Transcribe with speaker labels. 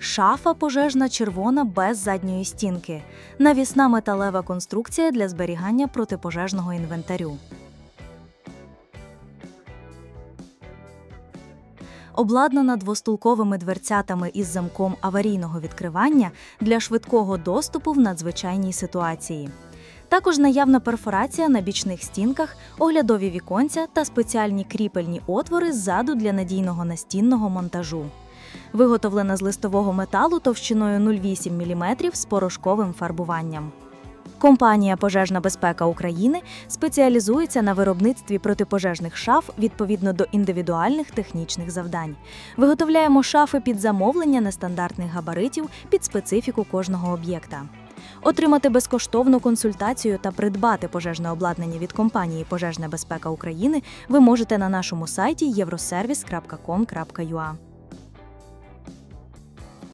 Speaker 1: шафа пожежна червона без задньої стінки, навісна металева конструкція для зберігання протипожежного інвентарю. Обладнана двостулковими дверцятами із замком аварійного відкривання для швидкого доступу в надзвичайній ситуації. Також наявна перфорація на бічних стінках, оглядові віконця та спеціальні кріпельні отвори ззаду для надійного настінного монтажу. Виготовлена з листового металу товщиною 0,8 мм з порошковим фарбуванням. Компанія Пожежна безпека України спеціалізується на виробництві протипожежних шаф відповідно до індивідуальних технічних завдань. Виготовляємо шафи під замовлення нестандартних габаритів під специфіку кожного об'єкта. Отримати безкоштовну консультацію та придбати пожежне обладнання від компанії Пожежна безпека України ви можете на нашому сайті євросервіс.com.ua.